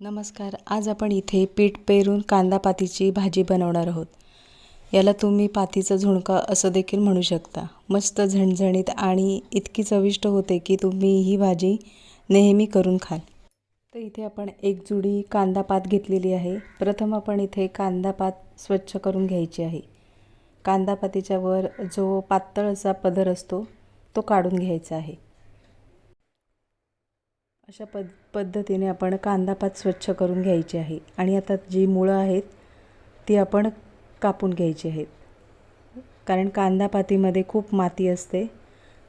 नमस्कार आज आपण इथे पीठ पेरून कांदा पातीची भाजी बनवणार आहोत. याला तुम्ही पातीचं झुणका असं देखील म्हणू शकता. मस्त झणझणीत आणि इतकी चविष्ट होते की तुम्ही ही भाजी नेहमी करून खाल. तर इथे आपण एक जुडी कांदा पात घेतलेली आहे. प्रथम आपण इथे कांदा पात स्वच्छ करून घ्यायची आहे. कांदा पातीच्या वर जो पातळ असा पदर असतो तो काढून घ्यायचा आहे. अशा पद पद्धतीने आपण कांदापात स्वच्छ करून घ्यायची आहे. आणि आता जी मुळं आहेत ती आपण कापून घ्यायची आहेत. कारण कांदापातीमध्ये खूप माती असते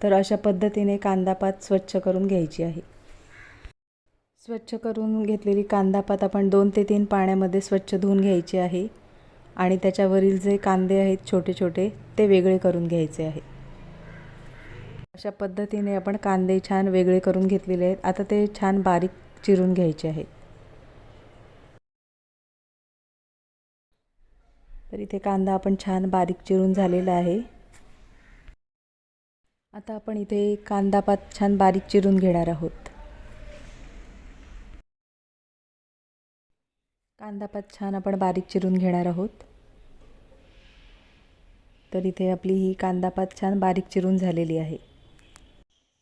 तर अशा पद्धतीने कांदापात स्वच्छ करून घ्यायची आहे. स्वच्छ करून घेतलेली कांदापात आपण दोन ते तीन पाण्यामध्ये स्वच्छ धुवून घ्यायची आहे. आणि त्याच्यावरील जे कांदे आहेत छोटे छोटे ते वेगळे करून घ्यायचे आहे. अशा पद्धतीने आपण कांदे छान वेगळे करून घेतलेले आहेत. आता ते छान बारीक चिरून घ्यायचे आहेत तर इथे कांदा आपण छान बारीक चिरून झालेला आहे. आता आपण इथे कांदा पात छान बारीक चिरून घेणार आहोत. कांदा पात छान आपण बारीक चिरून घेणार आहोत. तर इथे आपली ही कांदापात छान बारीक चिरून झालेली आहे.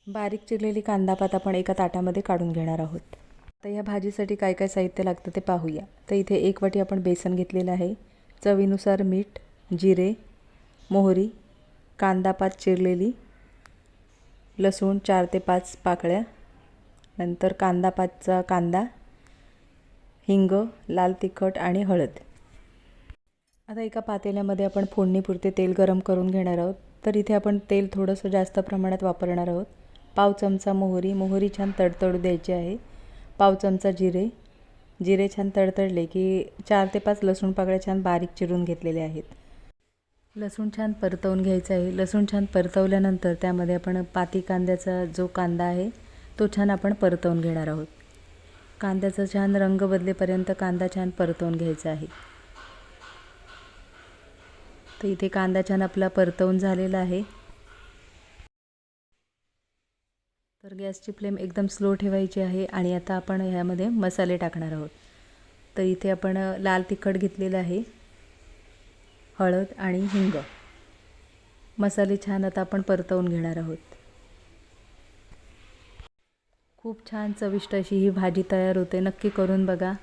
बारीक चिरलेली कांदापात आपण एका ताटामध्ये काढून घेणार आहोत. तर या भाजीसाठी काय काय साहित्य लागतं ते पाहूया. तर इथे एक वाटी आपण बेसन घेतलेलं आहे. चवीनुसार मीठ जिरे मोहरी कांदापात चिरलेली लसूण चार ते पाच पाकळ्या नंतर कांदापातचा कांदा हिंग लाल तिखट आणि हळद. आता एका पातेल्यामध्ये आपण फोडणीपुरते तेल गरम करून घेणार आहोत. तर इथे आपण तेल थोडंसं जास्त प्रमाणात वापरणार आहोत. पाव चमचा मोहरी मोहरी छान तडतडू द्यायची आहे. पाव चमचा जिरे. जिरे छान तडतडले की चार ते पाच लसूण पाकळ्या छान बारीक चिरून घेतलेले आहेत. लसूण छान परतवून घ्यायचं आहे. लसूण छान परतवल्यानंतर त्यामध्ये आपण पाती कांद्याचा जो कांदा आहे तो छान आपण परतवून घेणार आहोत. कांद्याचा छान रंग बदलेपर्यंत कांदा छान परतवून घ्यायचा आहे. तर इथे कांदा छान आपला परतवून झालेला आहे. तर गॅसची फ्लेम एकदम स्लो ठेवायची आहे आणि आता आपण ह्यामध्ये मसाले टाकणार आहोत. तर इथे आपण लाल तिखट घेतलेलं आहे हळद आणि हिंग. मसाले छान आता आपण परतवून घेणार आहोत. खूप छान चविष्ट अशी ही भाजी तयार होते. नक्की करून बघा.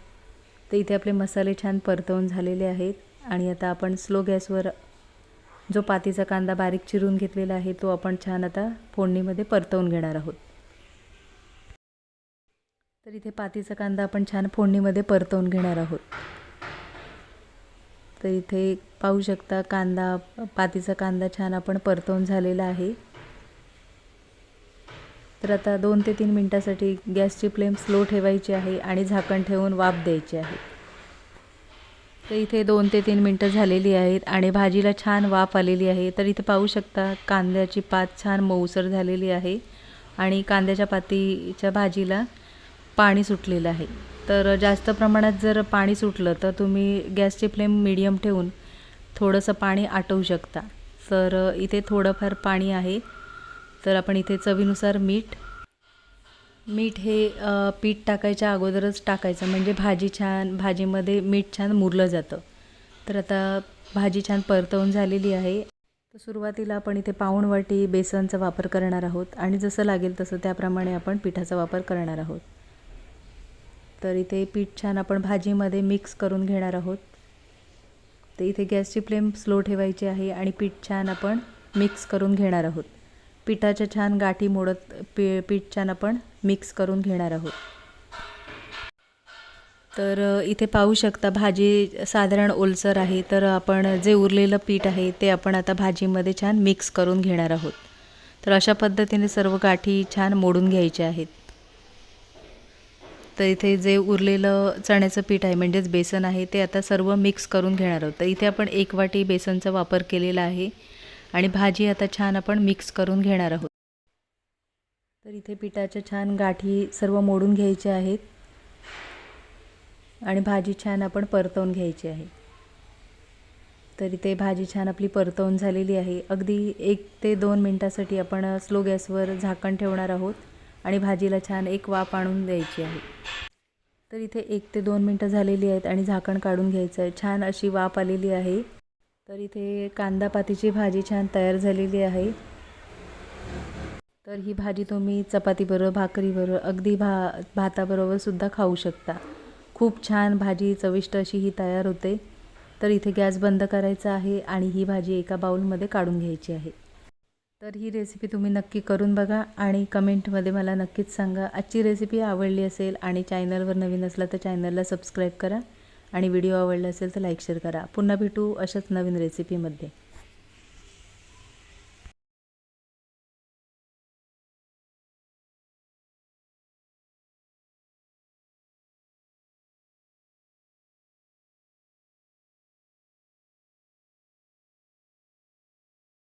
तर इथे आपले मसाले छान परतवून झालेले आहेत आणि आता आपण स्लो गॅसवर जो पातीचा कांदा बारीक चिरून घेतलेला आहे तो आपण छान आता फोडणीमध्ये परतवून घेणार आहोत. तर इथे पातीचा कांदा आपण छान फोडणीमध्ये परतवून घेणार आहोत. तर इथे पाहू शकता कांदा पातीचा कांदा छान आपण परतवून झालेला आहे. तर आता दोन ते तीन मिनटासाठी गॅसची फ्लेम स्लो ठेवायची आहे आणि झाकण ठेवून वाफ द्यायची आहे. तर इथे दोन ते तीन मिनटं झालेली आहेत आणि भाजीला छान वाफ आलेली आहे. तर इथे पाहू शकता कांद्याची पात छान मऊसर झालेली आहे आणि कांद्याच्या पातीच्या भाजीला पाणी सुटलेलं आहे. तर जास्त प्रमाणात जर पाणी सुटलं तर तुम्ही गॅसची फ्लेम मिडियम ठेवून थोडंसं पाणी आटवू शकता. तर इथे थोडंफार पाणी आहे. तर आपण इथे चवीनुसार मीठ मीठ हे पीठ टाकायच्या अगोदरच टाकायचं. म्हणजे भाजी छान भाजीमध्ये मीठ छान मुरलं जातं. तर आता भाजी छान परतवून झालेली आहे. तर सुरुवातीला आपण इथे पाहुणवाटी बेसनचा वापर करणार आहोत. आणि जसं लागेल तसं त्याप्रमाणे आपण पिठाचा वापर करणार आहोत. तर इथे पीठ छान आपण भाजीमध्ये मिक्स करून घेणार आहोत. तर इथे गॅसची फ्लेम स्लो ठेवायची आहे आणि पीठ छान आपण मिक्स करून घेणार आहोत. पिठाच्या छान गाठी मोडत पी पीठ छान आपण मिक्स करून घेणार आहोत. तर इथे पाहू शकता भाजी साधारण ओलसर आहे. तर आपण जे उरलेलं पीठ आहे ते आपण आता भाजीमध्ये छान मिक्स करून घेणार आहोत. तर अशा पद्धतीने सर्व गाठी छान मोडून घ्यायच्या आहेत. तर इथे जे उरलेलं चण्याचं पीठ आहे म्हणजेच बेसन आहे ते आता सर्व मिक्स करून घेणार आहोत. तर इथे आपण एक वाटी बेसनचा वापर केलेला आहे आणि भाजी आता छान आपण मिक्स करून घेणार आहोत. तर इथे पिठाच्या छान गाठी सर्व मोडून घ्यायच्या आहेत आणि भाजी छान आपण परतवून घ्यायची आहे. तर इथे भाजी छान आपली परतवून झालेली आहे. अगदी एक ते दोन मिनटासाठी आपण स्लो गॅसवर झाकण ठेवणार आहोत. आणि भाजीला छान एक वाफ आणून द्यायची आहे. तर इथे एक ते दोन मिनटं झालेली आहेत आणि झाकण काढून घ्यायचं आहे. छान अशी वाफ आलेली आहे. तर इथे कांदा पातीची भाजी छान तयार झालेली आहे. तर ही भाजी तुम्ही चपातीबरोबर भाकरीबरोबर अगदी भा भाताबरोबर सुद्धा खाऊ शकता. खूप छान भाजी चविष्ट अशी ही तयार होते. तर इथे गॅस बंद करायचा आहे आणि ही भाजी एका बाऊलमध्ये काढून घ्यायची आहे. तर ही रेसिपी तुम्ही नक्की करून बघा आणि कमेंटमध्ये मला नक्कीच सांगा. आजची रेसिपी आवडली असेल आणि चॅनलवर नवीन असला तर चॅनलला सबस्क्राईब करा आणि व्हिडिओ आवडला असेल तर लाईक शेअर करा. पुन्हा भेटू अशाच नवीन रेसिपीमध्ये